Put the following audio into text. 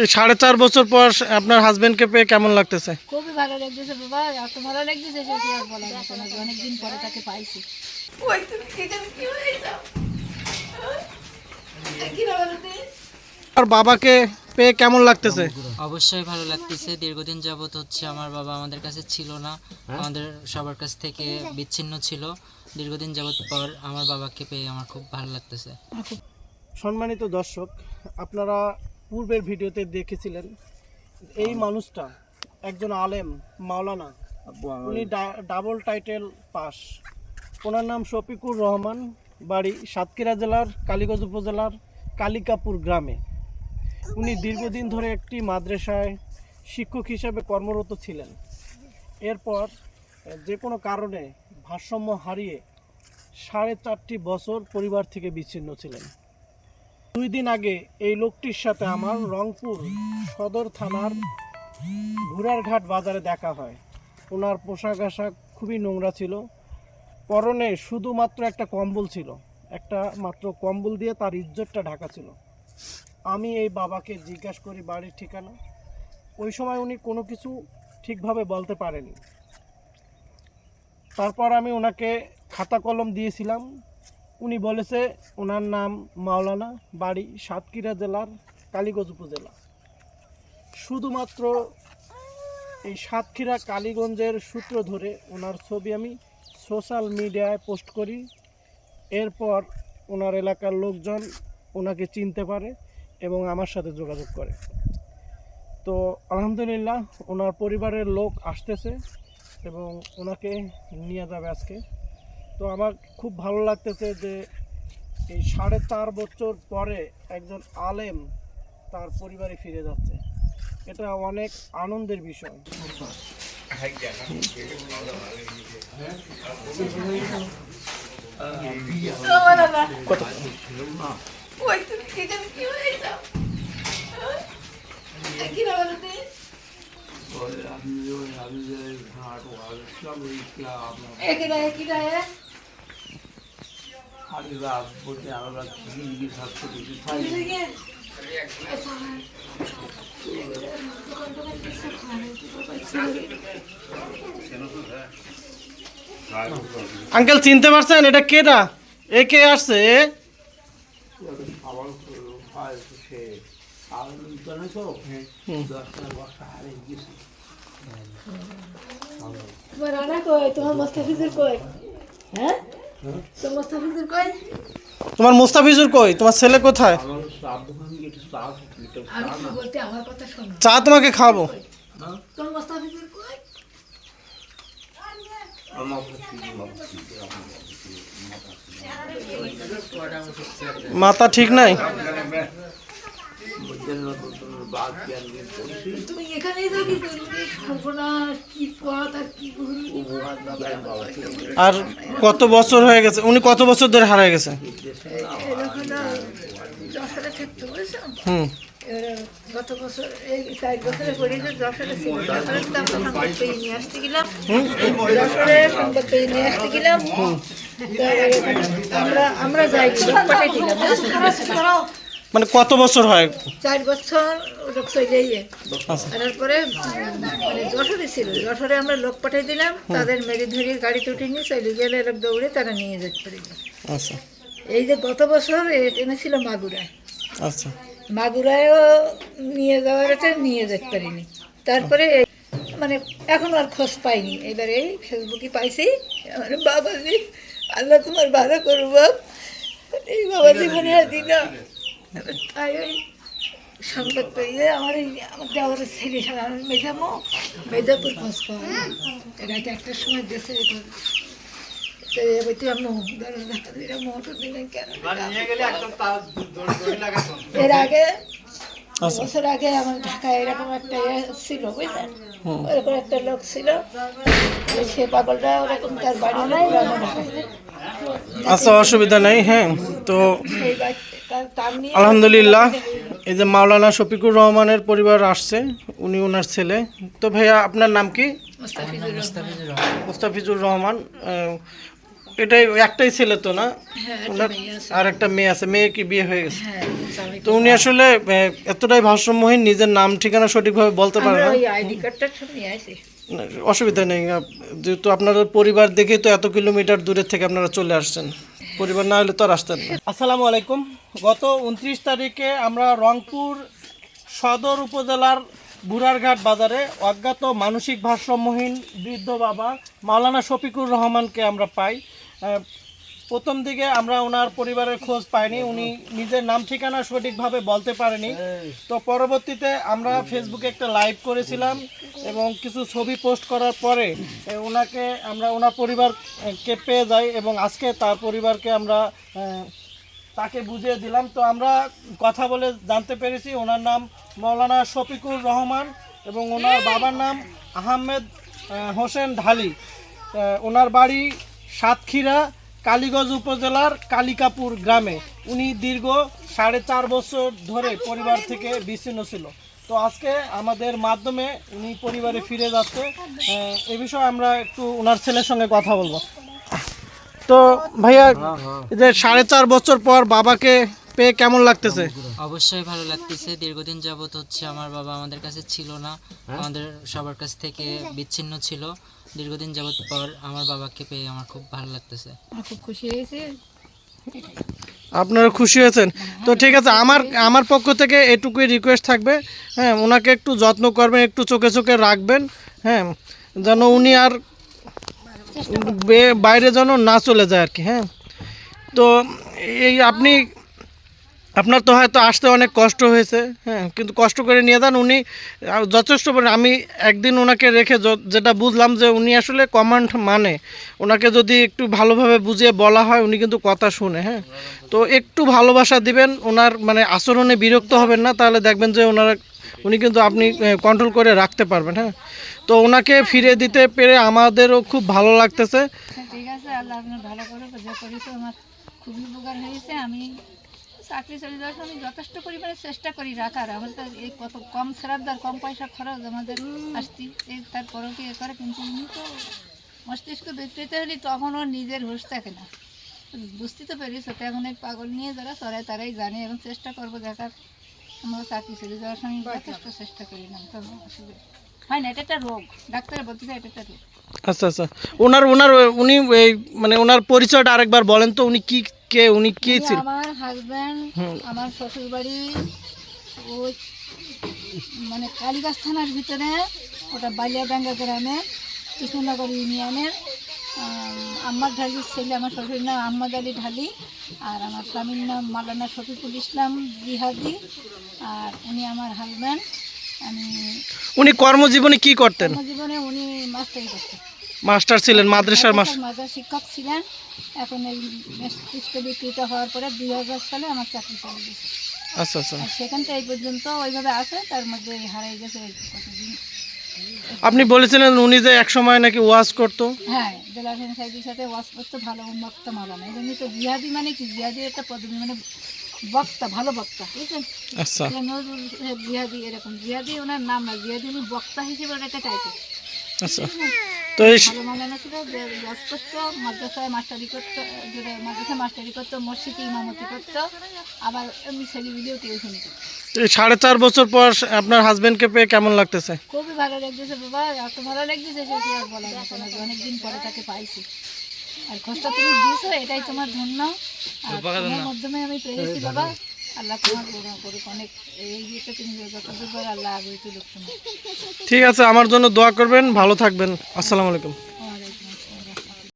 এই সাড়ে চার বছর পর আপনার হাজবেন্ডকে পেয়ে কেমন লাগতেছে? খুবই ভালো লাগতেছে বাবা এত ভালো লাগতেছে কি আর বলার মতো না অনেকদিন পরে তাকে পাইছি। আর বাবাকে পেয়ে কেমন লাগতেছে? অবশ্যই ভালো লাগতেছে। দীর্ঘদিন যাবত হচ্ছে আমার বাবা আমাদের কাছে ছিল না আমাদের সবার কাছ থেকে বিচ্ছিন্ন ছিল। দীর্ঘদিন যাবত পর আমার বাবাকে পেয়ে আমার খুব ভালো লাগতেছে। সম্মানিত দর্শক আপনারা পূর্বের ভিডিওতে দেখেছিলেন এই মানুষটা একজন আলেম মাওলানা। উনি ডা- ডাবল টাইটেল পাস। ওনার নাম শফিকুর রহমান বাড়ি সাতক্ষীরা জেলার কালীগঞ্জ উপজেলার কালিকাপুর গ্রামে। উনি দীর্ঘদিন ধরে একটি মাদ্রাসায় শিক্ষক হিসেবে কর্মরত ছিলেন। এরপর যে কোনো কারণে ভারসাম্য হারিয়ে সাড়ে চারটি বছর পরিবার থেকে বিচ্ছিন্ন ছিলেন। দুই দিন আগে এই লোকটির সাথে আমার রংপুর সদর থানার ঘোড়ারঘাট বাজারে দেখা হয়। ওনার পোশাক আশাক খুবই নোংরা ছিল। পরনে শুধুমাত্র একটা কম্বল ছিল। একটা মাত্র কম্বল দিয়ে তার ইজ্জতটা ঢাকা ছিল। আমি এই বাবাকে জিজ্ঞাসা করি, বাড়ির ঠিকানা? ওই সময় উনি কোনো কিছু ঠিকভাবে বলতে পারেনি তারপর আমি ওনাকে খাতা কলম দিয়েছিলাম। উনি বলেছে ওনার নাম মাওলানা বাড়ি সাতক্ষীরা জেলার কালীগঞ্জ উপজেলা। শুধুমাত্র এই সাতক্ষীরা কালীগঞ্জের সূত্র ধরে ওনার ছবি আমি সোশ্যাল মিডিয়ায় পোস্ট করি। এরপর ওনার এলাকার লোকজন ওনাকে চিনতে পারে এবং আমার সাথে যোগাযোগ করে। তো আলহামদুলিল্লাহ ওনার পরিবারের লোক আসতেছে এবং ওনাকে নিয়ে যাবে আজকে। তো আমার খুব ভালো লাগতেছে যে এই সাড়ে চার বছর পরে একজন আলেম তার পরিবারে ফিরে যাচ্ছে। এটা অনেক আনন্দের বিষয়। আঙ্কেল চিনতে পারছেন? এটা কেটা এ কে আসছে? তোমার মোস্তাফিজুর কই? হ্যাঁ? তোমার মোস্তাফিজুর কই? তোমার ছেলে কোথায়? চা তোমাকে খাব মাথা ঠিক কই মাথা ঠিক নাই তুমি এখানেই থাকি সর্বনাশ কি পথ আর কি আর কত বছর হয়ে গেছে? উনি কত বছর ধরে হারায় গেছে? হুম। গত বছর এই চার বছরে পড়ে যশোরে ছিল যশোরে তো আমরা সংবাদ পেয়ে নিয়ে আসতে গেলাম যশোরে সংবাদ পেয়ে নিয়ে আসতে গেলাম আমরা আমরা যাই। পাঠাই দিলাম। মানে কত বছর হয়? চার বছর লোক চলে গিয়ে। আচ্ছা। তারপরে মানে যশোরে ছিল। যশোরে আমরা লোক পাঠিয়ে দিলাম তাদের মেরে ধরে গাড়িতে উঠে নিয়ে চলে গেলে লোক দৌড়ে তারা নিয়ে যেতে পারে। আচ্ছা। এই যে গত বছর এনেছিল মাগুরা আচ্ছা। মাগুরায়ও নিয়ে যাওয়ার একটা নিয়ে যেতে পারিনি। তারপরে মানে এখন আর খোঁজ পাইনি। এবারে এই ফেসবুকে পাইছি আমার বাবাজি আল্লাহ তোমার ভালো করু বাপ। এই বাবাজি মানে আর দিন তাই ওই সংবাদ পেয়ে আমার এই আমার দেওয়ার ছেলে সারা মেজামো মেজাপুর খোঁজ পাওয়া রাতে একটার সময় দেশে এর আগে আচ্ছা। বছর আগে আমার ঢাকায় এরকম একটা ইয়ে ছিল বুঝলেন? ওরকম একটা লোক ছিল ওই সে পাগলটা ওরকম তার বাড়ি আচ্ছা অসুবিধা নেই হ্যাঁ তো আলহামদুলিল্লাহ এই যে মাওলানা শফিকুর রহমানের পরিবার আসছে উনি ওনার ছেলে। তো ভাইয়া আপনার নাম কি? মুস্তাফিজুর রহমান। এটাই একটাই ছেলে তো না? হ্যাঁ ওনার আর একটা মেয়ে আছে মেয়ে কি বিয়ে হয়ে গেছে? হ্যাঁ তো উনি আসলে এতটাই ভারসাম্যহীন নিজের নাম ঠিকানা সঠিকভাবে বলতে পারে না। অসুবিধা নেই যেহেতু আপনাদের পরিবার দেখেই তো এত কিলোমিটার দূরের থেকে আপনারা চলে আসছেন। পরিবার না হলে তো আসতেন আসসালামু আলাইকুম। গত উনত্রিশ তারিখে আমরা রংপুর সদর উপজেলার বুড়ারঘাট বাজারে অজ্ঞাত মানসিক ভারসাম্যহীন বৃদ্ধ বাবা মাওলানা শফিকুর রহমানকে আমরা পাই। প্রথম দিকে আমরা ওনার পরিবারের খোঁজ পাইনি, উনি নিজের নাম ঠিকানা সঠিকভাবে বলতে পারেনি। তো পরবর্তীতে আমরা ফেসবুকে একটা লাইভ করেছিলাম এবং কিছু ছবি পোস্ট করার পরে ওনাকে আমরা, ওনার পরিবারকে পেয়ে যাই এবং আজকে তার পরিবারকে আমরা তাকে বুঝিয়ে দিলাম। তো আমরা কথা বলে জানতে পেরেছি, ওনার নাম মৌলানা শফিকুর রহমান এবং ওনার বাবার নাম আহমেদ হোসেন ঢালি। ওনার বাড়ি সাতক্ষীরা। কালীগঞ্জ উপজেলার কালিকাপুর গ্রামে। উনি দীর্ঘ সাড়ে চার বছর ধরে পরিবার থেকে বিচ্ছিন্ন ছিল। তো আজকে আমাদের মাধ্যমে উনি পরিবারে ফিরে যাচ্ছে। এ বিষয়ে আমরা একটু ওনার ছেলের সঙ্গে কথা বলব। তো ভাইয়া এই যে সাড়ে চার বছর পর বাবাকে পেয়ে কেমন লাগতেছে? অবশ্যই ভালো লাগতেছে। দীর্ঘদিন যাবত হচ্ছে আমার বাবা আমাদের কাছে ছিল না। আমাদের সবার কাছ থেকে বিচ্ছিন্ন ছিল। দীর্ঘদিন যাবত পর আমার বাবাকে পেয়ে আমার খুব ভালো লাগতেছে। আমার খুব খুশি হয়েছে। আপনারা খুশি হয়েছেন? তো ঠিক আছে আমার আমার পক্ষ থেকে এটুকুই রিকোয়েস্ট থাকবে। হ্যাঁ ওনাকে একটু যত্ন করবেন একটু চোখে চোখে রাখবেন। হ্যাঁ যেন উনি আর বাইরে যেন না চলে যায় আর কি হ্যাঁ। তো এই আপনি আপনার তো হয়তো আসতে অনেক কষ্ট হয়েছে হ্যাঁ কিন্তু কষ্ট করে নিয়ে যান। উনি যথেষ্ট পরি- আমি একদিন ওনাকে রেখে যেটা বুঝলাম যে উনি আসলে কমান্ড মানে। ওনাকে যদি একটু ভালোভাবে বুঝিয়ে বলা হয় উনি কিন্তু কথা শুনে হ্যাঁ। তো একটু ভালোবাসা দিবেন ওনার মানে আচরণে বিরক্ত হবেন না তাহলে দেখবেন যে ওনারা উনি কিন্তু আপনি কন্ট্রোল করে রাখতে পারবেন হ্যাঁ। তো ওনাকে ফিরে দিতে পেরে আমাদেরও খুব ভালো লাগতেছে। আচ্ছা, ঠিক আছে আল্লাহ ভালো খুবই উপকার হয়েছে। আমি চাকরি চলে যাওয়ার সময় যথেষ্ট পরিমাণে চেষ্টা করি রাখার। আমাদের তো এই কত কম শ্রাদ্ধার কম পয়সা খরচ আমাদের আসতি। এই তারপরেও কি এ করে? কিন্তু উনি তো মস্তিষ্ক বিকৃত হলে তখনও নিজের হুশ থাকে না। বুঝতে তো পেরেছ তো এখন এই পাগল নিয়ে যারা চড়ায় তারাই জানে এবং চেষ্টা করব দেখার। আমরা চাকরি চলে যাওয়ার সময় যথেষ্ট চেষ্টা করি না তো অসুবিধা। হয় না এটা একটা রোগ। ডাক্তার বলতে এটা একটা রোগ। আচ্ছা আচ্ছা। ওনার ওনার উনি এই মানে ওনার পরিচয়টা আরেকবার বলেন তো উনি কি কে উনি কি ছিল? আমার হাজব্যান্ড আমার শ্বশুর বাড়ি ওই মানে কালীগাছ থানার ভিতরে ওটা বালিয়াডাঙ্গা গ্রামে কৃষ্ণনগর ইউনিয়নের। আম, আম্মার ঢালির ছেলে আমার শ্বশুরের নাম আহমদ আলী ঢালি আর আমার স্বামীর নাম মালানা শফিকুল ইসলাম জিহাদি আর উনি আমার হাজব্যান্ড আমি উনি কর্মজীবনে কি করতেন? জীবনে উনি মাস্টারি করতেন। মাস্টার ছিলেন মাদ্রাসার মাস্টার মাদ্রাসা শিক্ষক ছিলেন। এখন এই বিকৃত হওয়ার পরে দুই হাজার সালে আমার চাকরি চলে গেছে। আচ্ছা আচ্ছা। সেখানটা এই পর্যন্ত ওইভাবে আছে তার মধ্যে হারিয়ে গেছে কতদিন। আপনি বলেছিলেন উনি যে এক সময় নাকি ওয়াজ করতো। হ্যাঁ হোসেন সাহেবের সাথে ওয়াজ করতে ভালো বক্তা মালানা এই জন্যই তো জিহাদি মানে কি? জিহাদি একটা পদ্ধতি মানে বক্তা ভালো বক্তা বুঝছেন আচ্ছা। জিহাদি এরকম। জিহাদি ওনার নাম না জিহাদি উনি বক্তা হিসেবে ওটা একটা টাইটেল আচ্ছা তো এই মাদ্রাসায় মাস্টারি করতো মাদ্রাসায় মাস্টারি করতো মসজিদে ইমামতি করতো আবার এমনি ছেলেগুলিও টিউশন সাড়ে চার বছর পর আপনার হাজবেন্ডকে পেয়ে কেমন লাগতেছে? খুবই ভালো লাগতেছে। বাবা এত ভালো লাগতেছে সে আর যে অনেকদিন পরে তাকে পাইছি আর খোঁজটা তুমি দিয়েছ এটাই তোমার ধন্য আর তোমার মাধ্যমে আমি পেয়েছি বাবা আল্লাহ আল্লাহ ঠিক আছে আমার জন্য দোয়া করবেন ভালো থাকবেন। আসসালামু আলাইকুম।